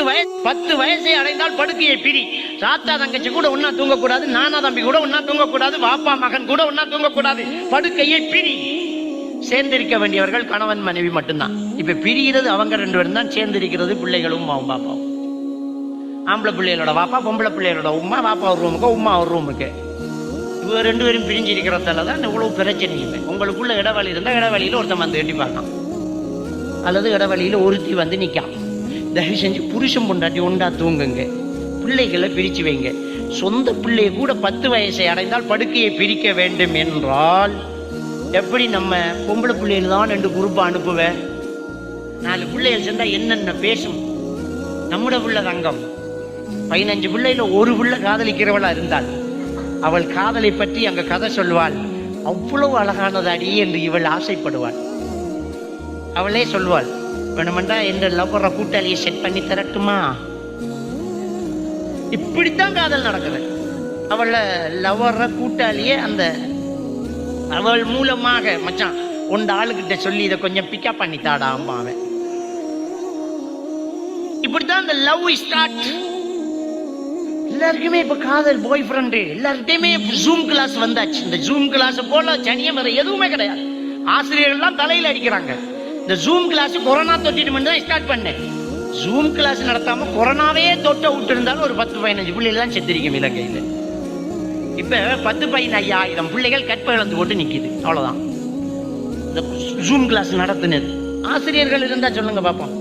பத்து வயசு பத்து வயசை அடைந்தால் படுக்கையை பிரி. சாத்தா தங்கச்சி கூட ஒன்னா தூங்கக்கூடாது நானா தம்பி கூட ஒன்னா தூங்கக்கூடாது பாப்பா மகன் கூட ஒன்னா தூங்கக்கூடாது. படுக்கையை பிரி. சேர்ந்திருக்க வேண்டியவர்கள் கணவன் மனைவி மட்டும்தான். இப்ப பிரிகிறது அவங்க ரெண்டு பேரும் தான் சேர்ந்திருக்கிறது பிள்ளைகளும் பாப்பாவும். ஆம்பளை பிள்ளைகளோட பாப்பா பொம்பளை பிள்ளைகளோட உமா பாப்பா ஒரு ரூமுக்கு உமா ஒரு ரூமுக்கு இவங்க ரெண்டு பேரும் பிரிஞ்சு இருக்கிறதால தான் இவ்வளவு பிரச்சனையுமே உங்களுக்குள்ள இடைவெளி இருந்தால் இடைவெளியில் ஒருத்தன் வந்து எட்டி பார்க்கலாம். அல்லது இடைவெளியில் ஒருத்தி வந்து நிற்கான் தயவு செஞ்சு புருஷன் பொண்டாட்டி ஒன்றா தூங்குங்க. பிள்ளைகளை பிரித்து வைங்க. சொந்த பிள்ளையை கூட பத்து வயசை அடைந்தால் படுக்கையை பிரிக்க வேண்டும் என்றால் எப்படி நம்ம பொம்பளை பிள்ளைகள் தான் ரெண்டு குரூப்பை அனுப்புவேன் நாலு பிள்ளைகள் சேர்ந்தால் என்னென்ன பேசும்? நம்முடைய பிள்ளை தங்கம். பதினஞ்சு பிள்ளையில் ஒரு பிள்ளை காதலிக்கிறவளாக இருந்தாள் அவள் காதலை பற்றி அங்கே கதை சொல்வாள். அவ்வளவு அழகானதாடி என்று இவள் ஆசைப்படுவாள். அவளே சொல்வாள் வேணுமெண்டா எந்த லவ்வர கூட்டாளியை செட் பண்ணி தரட்டுமா? இப்படித்தான் காதல் நடக்குது. அவள லவ்வர கூட்டாளியே அந்த அவள் மூலமாக மச்சான் உண்ட ஆளுகிட்ட சொல்லி இதை கொஞ்சம் பிக்கப் பண்ணி தாடா அம்மாவை இப்படித்தான் அந்த லவ் ஸ்டார்ட் எல்லாருக்குமே இப்ப காதல் பாய் ஃப்ரெண்டு எல்லார்கிட்டயுமே ஜூம் கிளாஸ் வந்தாச்சு. இந்த ஜூம் கிளாஸ் போல சனியம் வேற எதுவுமே கிடையாது. ஆசிரியர்கள்லாம் தலையில அடிக்கிறாங்க. இந்த ஜூம் கிளாஸ் கொரோனா தொட்டிட்டு தான் ஸ்டார்ட் பண்ணேன். ஜூம் கிளாஸ் நடத்தாம கொரோனாவே தொட்ட விட்டு இருந்தாலும் ஒரு பத்து பதினஞ்சு பிள்ளைகள் தான் செத்திருக்கும் இலங்கையில். இப்போ பத்து பதினையாயிரம் பிள்ளைகள் கற்ப இழந்து போட்டு நிற்கிது அவ்வளோதான் இந்த ஜூம் கிளாஸ் நடத்துனது. ஆசிரியர்கள் இருந்தால் சொல்லுங்க பார்ப்போம்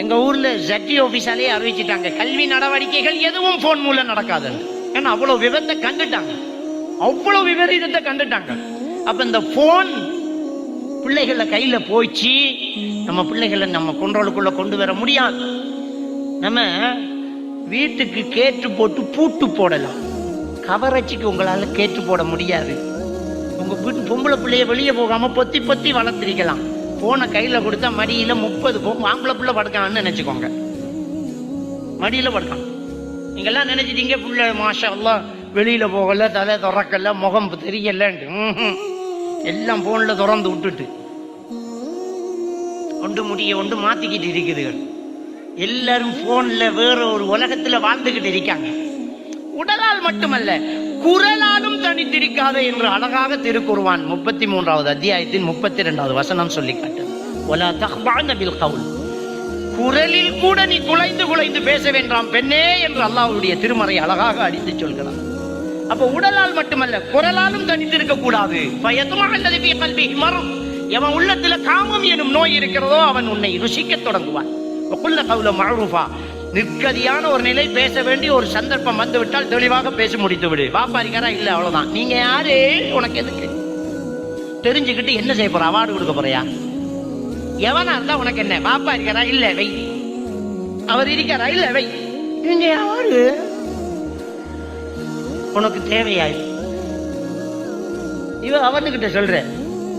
எங்க ஊர்ல ஜட்டி ஆபீஸாலே அறிவிச்சிட்டாங்க. கல்வி நடவடிக்கைகள் எதுவும் போன் மூலம் நடக்காது ஏன்னா அவ்வளவு விபத்தை கண்டுட்டாங்க. அவ்வளவு விபரீதத்தை கண்டுட்டாங்க. அப்ப இந்த போன் பிள்ளைகள கையில் போயிச்சு நம்ம பிள்ளைகளை நம்ம கொண்டோளுக்குள்ளே கொண்டு வர முடியாது. நம்ம வீட்டுக்கு கேட்டு போட்டு பூட்டு போடலாம். கவரச்சிக்கு உங்களால் கேட்டு போட முடியாது. உங்கள் வீட்டு பொம்பளை பிள்ளைய வெளியே போகாமல் பொத்தி பொத்தி வளர்த்துருக்கலாம். போனை கையில் கொடுத்தா மடியில் முப்பது போ ஆம்பளை பிள்ளை படுக்கான்னு நினச்சிக்கோங்க. மடியில் படுக்கான் நீங்கள்லாம் நினச்சிட்டீங்க பிள்ளை மாஷா எல்லாம் வெளியில் போகல தலை திறக்கல முகம் தெரியலன்ட்டு. எல்லாம் போன்ல திறந்து விட்டுட்டு. ஒன்று முடிய ஒன்று மாத்திக்கிட்டு இருக்குதுகள். எல்லாரும் போன்ல வேற ஒரு உலகத்துல வாழ்ந்துகிட்டு இருக்காங்க. உடலால் மட்டுமல்ல குரலாலும் தனித்திருக்காத என்று அழகாக திருக்குருவான் முப்பத்தி மூன்றாவது அத்தியாயத்தின் முப்பத்தி இரண்டாவது வசனம் சொல்லி காட்டு குரலில் கூட நீ குலைந்து குலைந்து பேச வேண்டாம் பெண்ணே என்று அல்லாவுடைய திருமறை அழகாக அடித்து சொல்கிறான். அப்ப உடலால் மட்டுமல்ல குரலாலும் கணித்திருக்க கூடாது பயத்துமா அல்லது மரம் எவன் உள்ளத்துல காமம் எனும் நோய் இருக்கிறதோ அவன் உன்னை ருசிக்கத் தொடங்குவான். வகுல்ல கவுல மஅரூஃபா நிற்கதியான ஒரு நிலை பேச வேண்டிய ஒரு சந்தர்ப்பம் வந்து விட்டால் தெளிவாக பேசி முடித்து விடு வாப்பாரிக்காரா இல்ல அவ்வளவுதான். நீங்க யாரு? உனக்கு எதுக்கு? தெரிஞ்சுக்கிட்டு என்ன செய்ய போற? அவார்டு கொடுக்க போறியா? எவனா இருந்தா உனக்கு என்ன? பாப்பா இருக்காரா இல்ல வை. அவர் இருக்காரா இல்ல வை. நீங்க யாரு? உனக்கு தேவையாய் இவ அவனுக்கிட்ட சொல்ற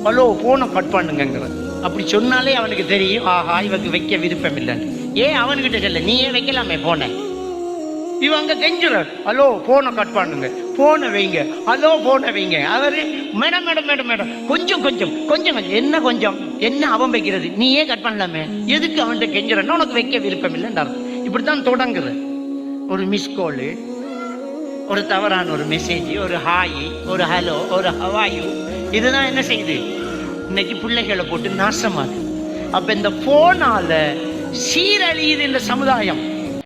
ஹலோ போனை கட் பண்ணுங்கிற அப்படி சொன்னாலே அவனுக்கு தெரியும் ஆஹா இவக்கு வைக்க விருப்பம் இல்லைன்னு ஏன் அவனுக்கிட்ட சொல்ல நீயே வைக்கலாமே போனை இவன் அங்க கெஞ்சுற ஹலோ போனை கட் பண்ணுங்க போனை வைங்க ஹலோ போனை வைங்க. அவரு மேடம் மேடம் மேடம் மேடம் கொஞ்சம் கொஞ்சம் கொஞ்சம் கொஞ்சம் என்ன கொஞ்சம் என்ன அவன் வைக்கிறது? நீ ஏன் கட் பண்ணலாமே. எதுக்கு அவன்கிட்ட கெஞ்சுறன்னா உனக்கு வைக்க விருப்பம் இல்லைன்னு அர்த்தம். இப்படித்தான் தொடங்குது. ஒரு மிஸ் காலு ஒரு தவறான ஒரு மெசேஜ் ஒரு ஹாய் ஒரு ஹலோ ஒரு ஹவாயு இதுதான் என்ன செய்யுது? இன்னைக்கு பிள்ளைகளை போட்டு நாசமாகுது அப்போ இந்த ஃபோனால் சீரழியுது இந்த சமுதாயம்.